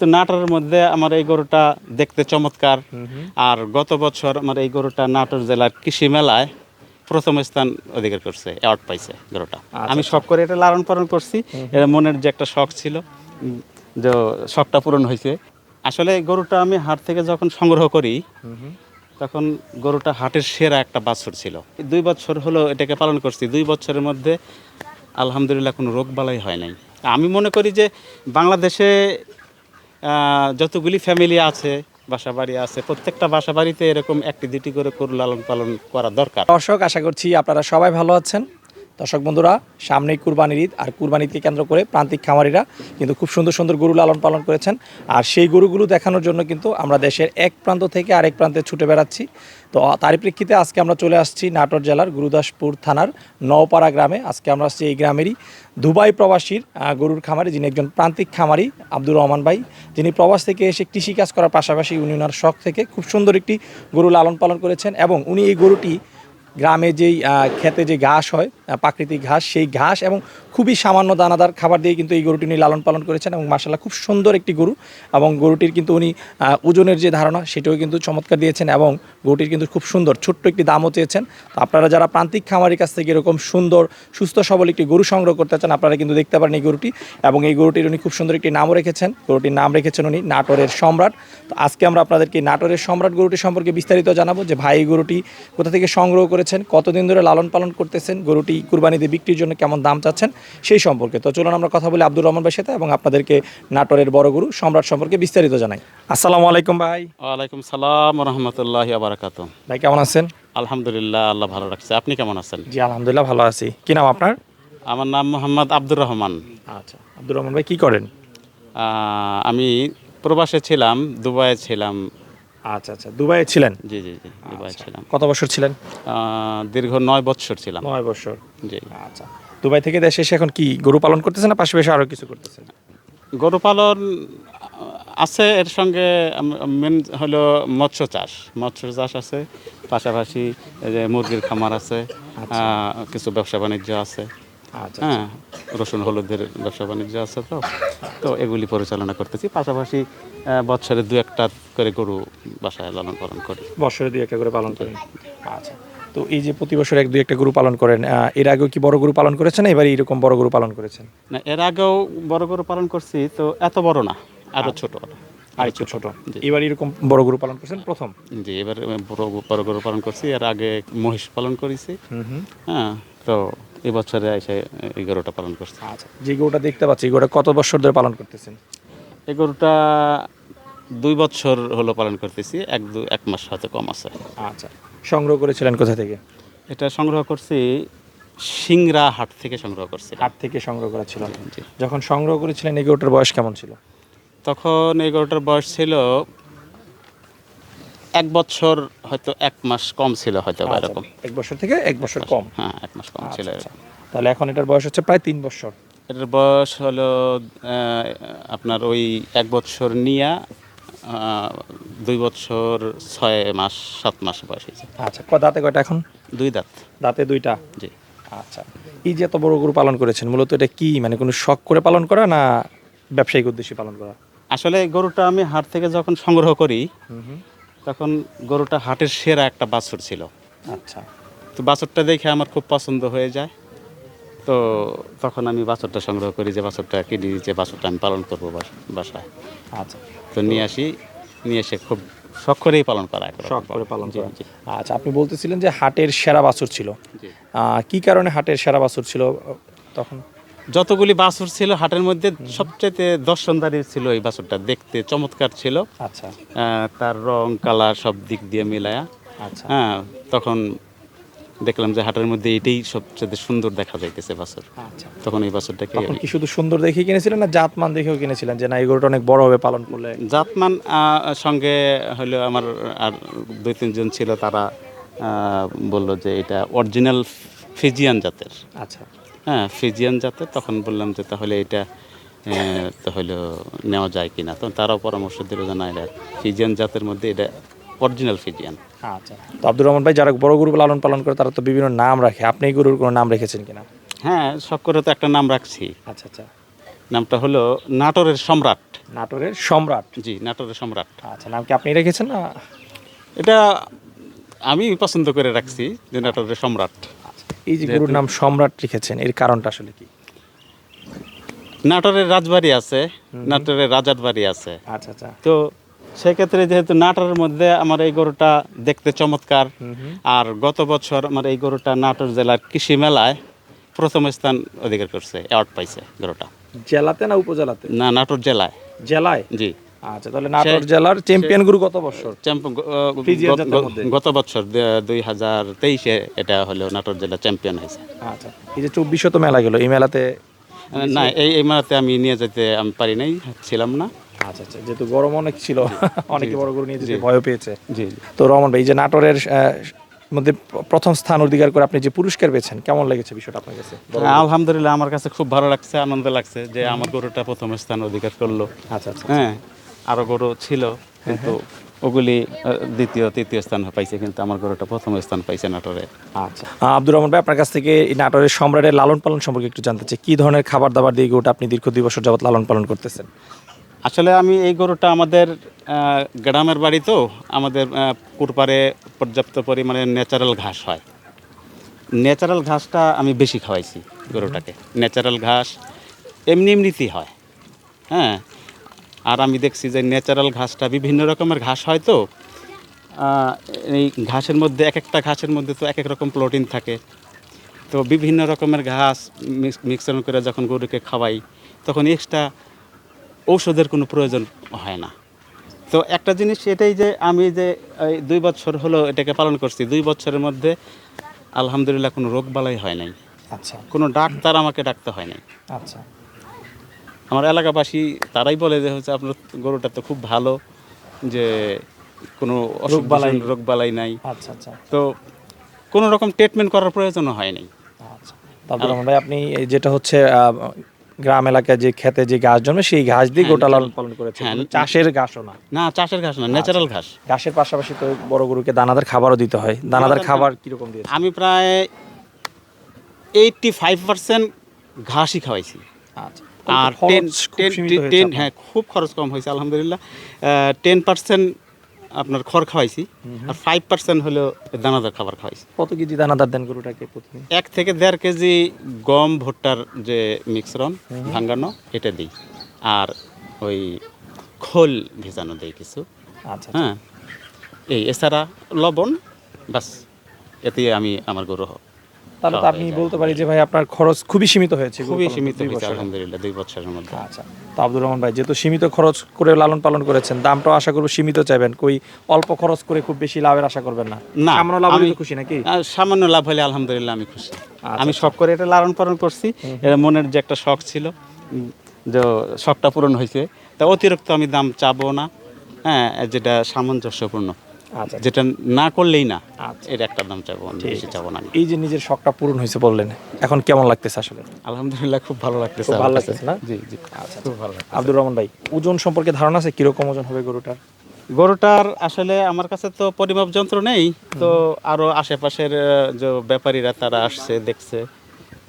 তো নাটোরের মধ্যে আমার এই গরুটা দেখতে চমৎকার। আর গত বছর আমার এই গরুটা নাটোর জেলার কৃষি মেলায় প্রথম স্থান অধিকার করছে অ্যাওয়ার্ড পাইছে গরুটা। আমি শখ করে এটা লালন পালন করছি। এটা মনের যে একটা শখ ছিল যে শখটা পূরণ হয়েছে। আসলে গরুটা আমি হাট থেকে যখন সংগ্রহ করি তখন গরুটা হাটের সেরা একটা বাছুর ছিল। দুই বছর হলো এটাকে পালন করছি। দুই বছরের মধ্যে আলহামদুলিল্লাহ কোনো রোগ বালাই হয় নাই। আমি মনে করি যে বাংলাদেশে যতগুলি ফ্যামিলি আছে বাসা বাড়ি আছে, প্রত্যেকটা বাসা বাড়িতে এরকম একটি দুটি করে গরু লালন পালন করা দরকার। দর্শক, আশা করছি আপনারা সবাই ভালো আছেন। দর্শক বন্ধুরা, সামনেই কুরবানির ঈদ, আর কুরবানিকে কেন্দ্র করে প্রান্তিক খামারিরা কিন্তু খুব সুন্দর সুন্দর গরু লালন পালন করেছেন। আর সেই গরুগুলো দেখানোর জন্য কিন্তু আমরা দেশের এক প্রান্ত থেকে আরেক প্রান্তে ছুটে বেড়াচ্ছি। তো তারই প্রেক্ষিতে আজকে আমরা চলে আসছি নাটোর জেলার গুরুদাসপুর থানার নওপাড়া গ্রামে। আজকে আমরা আসছি এই গ্রামেরই দুবাই প্রবাসীর গরুর খামারি যিনি একজন প্রান্তিক খামারি, আব্দুর রহমান ভাই। যিনি প্রবাস থেকে এসে কৃষিকাজ করার পাশাপাশি উনি ওনার শখ থেকে খুব সুন্দর একটি গরু লালন পালন করেছেন এবং উনি এই গরুটি গ্রামে যেই খেতে যে ঘাস হয় প্রাকৃতিক ঘাস, সেই ঘাস এবং খুবই সামান্য দানাদার খাবার দিয়ে কিন্তু এই গরুটি উনি লালন পালন করেছেন এবং মার্শাল্লাহ খুব সুন্দর একটি গরু এবং গরুটির কিন্তু উনি ওজনের যে ধারণা সেটাও কিন্তু চমৎকার দিয়েছেন এবং গরুটির কিন্তু খুব সুন্দর ছোট্ট একটি দামও চেয়েছেন। তো আপনারা যারা প্রান্তিক খামারের কাছ থেকে এরকম সুন্দর, সুস্থ সবল একটি গরু সংগ্রহ করতে চান, আপনারা কিন্তু দেখতে পারেন এই গরুটি এবং এই গরুটির উনি খুব সুন্দর একটি নামও রেখেছেন। গরুটির নাম রেখেছেন উনি নাটোরের সম্রাট। তো আজকে আমরা আপনাদেরকে নাটোরের সম্রাট গরুটি সম্পর্কে বিস্তারিত জানাব যে ভাই গরুটি কোথা থেকে সংগ্রহ করেছেন কতদিন ধরে লালন পালন করতেছেন গরুটি কুরবানিতে বিক্রির জন্য কেমন দাম চাচ্ছেন সেই সম্পর্কে। তো চলুন আমরা কথা বলি আব্দুর রহমান ভাইয়ের সাথে এবং আপনাদেরকে নাটোরের বড় গরু সম্রাট সম্পর্কে বিস্তারিত জানাই। আসসালামু আলাইকুম ভাই। ওয়ালাইকুম সালাম রহমতুল্লাহ আবরাকাত ভাই কেমন আছেন? আলহামদুলিল্লাহ আল্লাহ ভালো রাখছে। আপনি কেমন আছেন? জি আলহামদুলিল্লাহ ভালো আছি। কি নাম আপনার? আমার নাম মোহাম্মদ আব্দুর রহমান। আচ্ছা আব্দুর রহমান ভাই কি করেন? আমি প্রবাসে ছিলাম দুবাইয়ে ছিলাম। আচ্ছা আচ্ছা। দুবাইয়ে ছিলেন? জি জি জি দুবাইয়ে ছিলাম। কত বছর ছিলেন? দীর্ঘ নয় বৎসর ছিলাম। নয় বছর জি। আচ্ছা। দুবাই থেকে দেশে এসে এখন কি গরু পালন করতেছেন না পাশাপাশি আরও কিছু করতেছেন? গরু পালন আছে এর সঙ্গে মেন হলো মৎস্য চাষ। মৎস্য চাষ আছে পাশাপাশি যে মুরগির খামার আছে কিছু ব্যবসা বাণিজ্য আছে। আচ্ছা হ্যাঁ রসুন হলুদের ব্যবসা বাণিজ্য আছে তো। তো এগুলি পরিচালনা করতেছি। পাশাপাশি বছরে দু একটা করে গরু বাসায় লালন পালন করি। বছরে দুই একটা করে পালন করি আচ্ছা। তো এই যে প্রতি বছর এক দুই একটা গরু পালন করেন এর আগেও কি বড় গরু পালন করেছেন এবার এরকম বড় গরু পালন করেছেন? না এর আগেও বড় গরু পালন করছি তো এত বড় না আরও ছোট আর। একটু ছোট। এবার এরকম বড় গরু পালন করছেন প্রথম? জি এবার বড় বড় গরু পালন করছি এর আগে মহিষ পালন করেছি। হ্যাঁ তো এবছরে এসে এই গরুটা পালন করছি। আচ্ছা যে গরুটা দেখতে পাচ্ছি এই গরুটা কত বছর ধরে পালন করতেছেন? এই গরুটা দুই বছর হলো পালন করতেছি এক দু এক মাস হয়তো কম আছে। আচ্ছা সংগ্রহ করেছিলেন কোথা থেকে? এটা সংগ্রহ করছি সিংরা হাট থেকে সংগ্রহ করছি। হাট থেকে সংগ্রহ করা ছিল। যখন সংগ্রহ করেছিলেন এই গরুটার বয়স কেমন ছিল? তখন এই গরুটার বয়স ছিল এক বছর হয়তো এক মাস কম ছিল হয়তো বা এরকম। এক বছর থেকে এক বছর কম। হ্যাঁ এক মাস কম ছিল আচ্ছা, তাহলে এখন এটার বয়স হচ্ছে প্রায় তিন বছর। এটার বয়স হলো আপনার ওই এক বছর নিয়া দুই বছর ছয় মাস সাত মাস বয়স হয়েছে। আচ্ছা দাঁতে কয়টা এখন? দুই দাঁত। দাঁতে দুইটা? জি। আচ্ছা। এই যে এত বড় গরু পালন করেছেন মূলত এটা কি মানে কোনো শখ করে পালন করা না ব্যবসায়িক উদ্দেশ্যে পালন করা? আসলে গরুটা আমি হাট থেকে যখন সংগ্রহ করি তখন গরুটা হাটের সেরা একটা বাছুর ছিল। আচ্ছা। তো বাছুরটা দেখে আমার খুব পছন্দ হয়ে যায়। তো তখন আমি বাছরটা সংগ্রহ করি যে বাছুরটা কিনি যে বাছুরটা আমি পালন করব বাস- বাসায়। আচ্ছা। তো নিয়ে আসি নিয়ে এসে খুব শখ করেই পালন করা। শখ করে পালন করা। আচ্ছা আপনি বলতেছিলেন যে হাটের সেরা বাছুর ছিল। কি কারণে হাটের সেরা বাছুর ছিল তখন? যতগুলি বাছুর ছিল হাটের মধ্যে সবচেয়ে দর্শনদারি ছিল এই বাছুরটা। দেখতে চমৎকার ছিল। আচ্ছা। তার রং কালার সব দিক দিয়ে মিলায়া। আচ্ছা। হ্যাঁ তখন দেখলাম যে হাটের মধ্যে এটাই সবচেয়ে সুন্দর দেখা যাইতেছে বাছুর। আচ্ছা। তখন এই বাছুরটাকে কি শুধু সুন্দর দেখে কিনেছিলেন না জাতমান দেখেও কিনেছিলেন? যে না এই গরুটা অনেক বড় হবে পালন করলে। জাতমান সঙ্গে হলো আমার আর দুই তিনজন ছিল তারা বলল যে এটা অরিজিনাল ফিজিয়ান জাতের। আচ্ছা। হ্যাঁ ফিজিয়ান জাতের তখন বললাম যে তাহলে এটা তাহলে নেওয়া যায় কিনা। তখন তারাও পরামর্শ দিল যে না এটা ফিজিয়ান জাতের মধ্যে এটা অরিজিনাল ফিজিয়ান আচ্ছা। তো আব্দুর রহমান ভাই যারা বড় গরু লালন পালন করে তারা তো বিভিন্ন নাম রাখে। আপনি এই গরুর কোনো নাম রেখেছেন কিনা? হ্যাঁ সব করে তো একটা নাম রাখছি। আচ্ছা আচ্ছা। নামটা হলো নাটোরের সম্রাট। নাটোরের সম্রাট? জি নাটোরের সম্রাট। আচ্ছা নাম কি আপনি রেখেছেন না? এটা আমি পছন্দ করে রাখছি যে নাটোরের সম্রাট। এই যে গরুর নাম সম্রাট রেখেছেন এর কারণটা আসলে কি? নাটোরের রাজবাড়ি আছে নাটোরের রাজার বাড়ি আছে। আচ্ছা আচ্ছা। তো সেক্ষেত্রে যেহেতু নাটোরের মধ্যে আমার এই গরুটা দেখতে চমৎকার আর গত বছর আমার এই গরুটা নাটোর জেলার কৃষি মেলায় প্রথম স্থান অধিকার করছে অ্যাওয়ার্ড পাইছে গরুটা। জেলাতে না উপজেলাতে? না নাটোর জেলায়। জেলায়? জি। আচ্ছা তাহলে নাটোর জেলার চ্যাম্পিয়ন গরু কত বছর। গত বছর দুই হাজার তেইশে এটা হলো নাটোর জেলা চ্যাম্পিয়ন হয়েছে। আচ্ছা এই যে মেলা গেল এই মেলাতে না এই এই মেলাতে আমি নিয়ে যেতে আমি পারি নাই ছিলাম না। আচ্ছা আচ্ছা যেহেতু গরম অনেক ছিল অনেকে বড় গরু নিয়ে যেতে ভয় পেয়েছে। জি তো রমন ভাই যে নাটোরের মধ্যে প্রথম স্থান অধিকার করে আপনি যে পুরস্কার পেয়েছেন কেমন লেগেছে বিষয়টা আপনার কাছে? আলহামদুলিল্লাহ আমার কাছে খুব ভালো লাগছে আনন্দ লাগছে যে আমার গরুটা প্রথম স্থান অধিকার করল। আচ্ছা আচ্ছা। হ্যাঁ আরও গরু ছিল কিন্তু ওগুলি দ্বিতীয় তৃতীয় স্থান পাইছে কিন্তু আমার গরুটা প্রথম স্থান পাইছে নাটোরে। আচ্ছা। আব্দুর রহমান ভাই আপনার কাছ থেকে এই নাটোরের সম্রাটের লালন পালন সম্পর্কে একটু জানতে চাই। কি ধরনের খাবার দাবার দিয়ে গরুটা আপনি দীর্ঘ দুই বছর যাবত লালন পালন করতেছেন? আসলে আমি এই গরুটা আমাদের গ্রামের বাড়ি তো আমাদের কুরপারে পর্যাপ্ত পরিমাণে ন্যাচারাল ঘাস হয়। ন্যাচারাল ঘাসটা আমি বেশি খাওয়াইছি গরুটাকে। ন্যাচারাল ঘাস এমনি এমনিতেই হয় হ্যাঁ? আর আমি দেখছি যে ন্যাচারাল ঘাসটা বিভিন্ন রকমের ঘাস হয় তো এই ঘাসের মধ্যে এক একটা ঘাসের মধ্যে তো এক এক রকম প্রোটিন থাকে। তো বিভিন্ন রকমের ঘাস মিক্স- মিশ্রণ করে যখন গরুকে খাওয়াই তখন এক্সট্রা ঔষধের কোনো প্রয়োজন হয় না। তো একটা জিনিস এটাই যে আমি যে এই দুই বছর হলো এটাকে পালন করছি দুই বছরের মধ্যে আলহামদুলিল্লাহ কোনো রোগ বালাই হয় নাই। আচ্ছা। কোনো ডাক্তার আমাকে ডাকতে হয় নাই। আচ্ছা। আমার এলাকাবাসী তারাই বলে যে হচ্ছে আপনার গরুটা তো খুব ভালো যে কোনো রোগ রোগ বালাই নাই। আচ্ছা আচ্ছা। তো কোনো রকম ট্রিটমেন্ট করার প্রয়োজনও হয় নাই। আচ্ছা। তো ভাই আপনি এই যেটা হচ্ছে গ্রাম এলাকায় যে খেতে যে ঘাস জন্মে সেই ঘাস দিয়ে গোটা লালন পালন করেছে হ্যাঁ, চাষের ঘাসও না। না চাষের ঘাস না ন্যাচারাল ঘাস। ঘাসের পাশাপাশি তো বড় গরুকে দানাদার খাবারও দিতে হয়। দানাদার খাবার কীরকম দিয়েছে আমি প্রায় এইটটি ফাইভ পার্সেন্ট ঘাসই খাওয়াইছি। আচ্ছা। আর টেন টেন হ্যাঁ খুব খরচ কম হয়েছে আলহামদুলিল্লাহ। টেন পার্সেন্ট আপনার খড় খাওয়াইছি আর ফাইভ পার্সেন্ট হলো দানাদার খাবার খাওয়াইছি। কত কেজি দানাদার দেন গরুটাকে প্রতিদিন? এক থেকে দেড় কেজি গম ভুট্টার যে মিশ্রণ ভাঙ্গানো এটা দিই। আর ওই খোল ভেজানো দেই কিছু। আচ্ছা হ্যাঁ এই এছাড়া লবণ বাস এতে আমি আমার গরু তাহলে তো আপনি বলতে পারি যে ভাই আপনার খরচ খুবই সীমিত হয়েছে খুবই সীমিত হয়েছে আলহামদুলিল্লাহ দুই বছরের মধ্যে। আচ্ছা তো আব্দুর রহমান ভাই যেহেতু সীমিত খরচ করে লালন পালন করেছেন দামটাও আশা করব সীমিত চাইবেন। কই অল্প খরচ করে খুব বেশি লাভের আশা করবেন না। না, সামান্য লাভ আমি- খুশি নাকি? সামান্য লাভ হলে আলহামদুলিল্লাহ আমি খুশি। আচ্ছা, আমি শখ করে এটা লালন পালন করছি। এটা মনের যে একটা শখ ছিল যে শখটা পূরণ হয়েছে। তা অতিরিক্ত আমি দাম চাবো না হ্যাঁ যেটা সামঞ্জস্যপূর্ণ। আচ্ছা যেটা না করলেই না আচ্ছা। এর একটা দাম চাবো বেশি চাবো না এই যে নিজের শখটা পূরণ হয়েছে বললেন এখন কেমন লাগতেছে আসলে? আলহামদুলিল্লাহ খুব ভালো লাগতেছে ভালো। লাগতেছে না? জি জি আচ্ছা খুব ভালো লাগছে। আব্দুর রহমান ভাই ওজন সম্পর্কে ধারণা আছে? কীরকম ওজন হবে গরুটার? গরুটার আসলে আমার কাছে তো পরিমাপ যন্ত্র নেই তো আরও আশেপাশের যে ব্যাপারীরা তারা আসছে দেখছে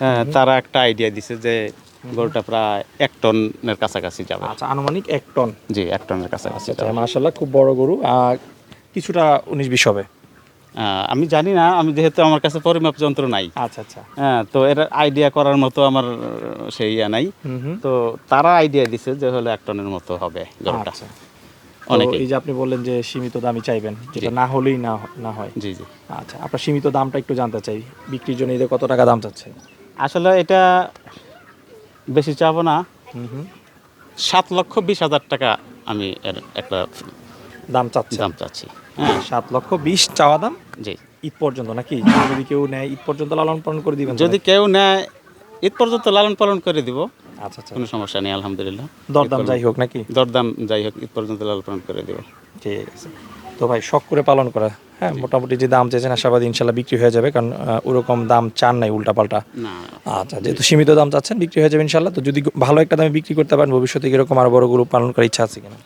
হ্যাঁ তারা একটা আইডিয়া দিছে যে গরুটা প্রায় এক টনের কাছাকাছি যাবে। আচ্ছা আনুমানিক এক টন। জি এক টনের কাছাকাছি আচ্ছা। মাশাল্লাহ খুব বড় গরু। আর কিছুটা উনিশ বিশ হবে। আমি জানি না আমি যেহেতু আমার কাছে পরিমাপ যন্ত্র নাই। আচ্ছা আচ্ছা। হ্যাঁ তো এর আইডিয়া করার মতো আমার সেই ইয়া নাই। তো তারা আইডিয়া দিছে যে হলো এক টনের মতো হবে গরুটা আচ্ছা। এই যে আপনি বললেন যে সীমিত দামই চাইবেন যেটা না হলেই না না হয়। জি জি। আচ্ছা আপনার সীমিত দামটা একটু জানতে চাই বিক্রির জন্য এদের কত টাকা দাম চাচ্ছে? আসলে এটা বেশি চাবো না। সাত লক্ষ বিশ হাজার টাকা আমি এর একটা দাম চাচ্ছে। দাম চাচ্ছি। হ্যাঁ সাত লক্ষ বিশ চাওয়া দাম। জি। ঈদ পর্যন্ত নাকি? যদি কেউ নেয় ঈদ পর্যন্ত লালন পালন করে দিবেন যদি কেউ নেয় ঈদ পর্যন্ত লালন পালন করে দিব। আচ্ছা আচ্ছা। কোনো সমস্যা নেই আলহামদুলিল্লাহ। দরদাম যাই হোক নাকি? দরদাম যাই হোক ঈদ পর্যন্ত লালন পালন করে দিব। ঠিক আছে। তো ভাই শখ করে পালন করা। হ্যাঁ মোটামুটি যে দাম চেয়েছেন আশাবাদী ইনশাল্লাহ বিক্রি হয়ে যাবে কারণ ওরকম দাম চান নাই উল্টাপাল্টা। না। আচ্ছা যেহেতু সীমিত দাম চাচ্ছেন বিক্রি হয়ে যাবে ইনশাল্লাহ। তো যদি ভালো একটা দামে বিক্রি করতে পারেন ভবিষ্যতে এরকম আরও বড় গরু পালন করার ইচ্ছা আছে কিনা?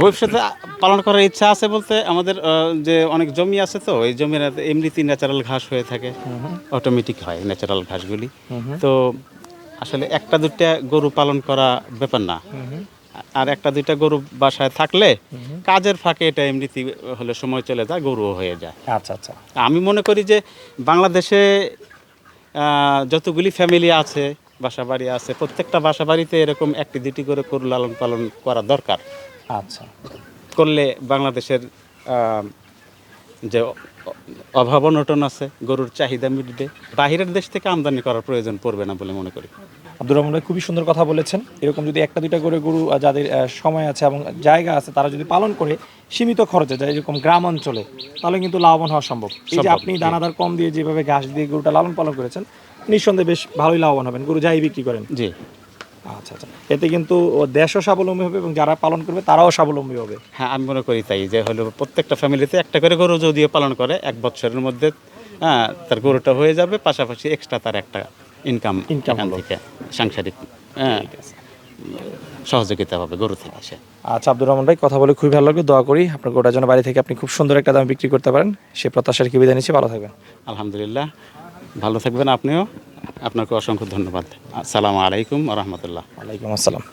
ভবিষ্যতে পালন করার ইচ্ছা আছে বলতে আমাদের যে অনেক জমি আছে তো এই জমির এমনিতেই ন্যাচারাল ঘাস হয়ে থাকে। অটোমেটিক হয় ন্যাচারাল ঘাসগুলি। তো আসলে একটা দুটা গরু পালন করা ব্যাপার না। আর একটা দুইটা গরু বাসায় থাকলে কাজের ফাঁকে এটা এমনিতে হলে সময় চলে যায় গরুও হয়ে যায়। আচ্ছা আচ্ছা। আমি মনে করি যে বাংলাদেশে যতগুলি ফ্যামিলি আছে বাসা বাড়ি আছে। প্রত্যেকটা বাসা বাড়িতে এরকম একটি দুটি করে গরু লালন পালন করা দরকার। আচ্ছা। করলে বাংলাদেশের যে অভাব অনটন আছে গরুর চাহিদা মিটবে। বাহিরের দেশ থেকে আমদানি করার প্রয়োজন পড়বে না বলে মনে করি। আব্দুর রহমান ভাই খুবই সুন্দর কথা বলেছেন। এরকম যদি একটা দুইটা করে গরু যাদের সময় আছে এবং জায়গা আছে তারা যদি পালন করে সীমিত খরচে যায় এরকম গ্রাম অঞ্চলে তাহলে কিন্তু লাভবান হওয়া সম্ভব। এই যে আপনি দানাদার কম দিয়ে যেভাবে ঘাস দিয়ে গরুটা লালন পালন করেছেন নিঃসন্দেহে বেশ ভালোই লাভবান হবেন। গরু যাই বিক্রি করেন। জি। আচ্ছা আচ্ছা। এতে কিন্তু দেশও স্বাবলম্বী হবে এবং যারা পালন করবে তারাও স্বাবলম্বী হবে। হ্যাঁ আমি মনে করি তাই যে হলো প্রত্যেকটা ফ্যামিলিতে একটা করে গরু যদিও পালন করে এক বছরের মধ্যে হ্যাঁ তার গরুটা হয়ে যাবে পাশাপাশি এক্সট্রা তার একটা ইনকাম ইনকাম থেকে সাংসারিক হ্যাঁ সহযোগিতা হবে গরু থেকে আসে। আচ্ছা আব্দুর রহমান ভাই কথা বলে খুবই ভালো লাগল। দোয়া করি আপনার গোটা জন্য বাড়ি থেকে আপনি খুব সুন্দর একটা দামে বিক্রি করতে পারেন। সে প্রত্যাশার কি বিদায় নিচ্ছি ভালো থাকবেন। আলহামদুলিল্লাহ। ভালো থাকবেন আপনিও। আপনাকে অসংখ্য ধন্যবাদ। আসসালামু আলাইকুম রহমতুল্লাহ। আলাইকুম আসসালাম।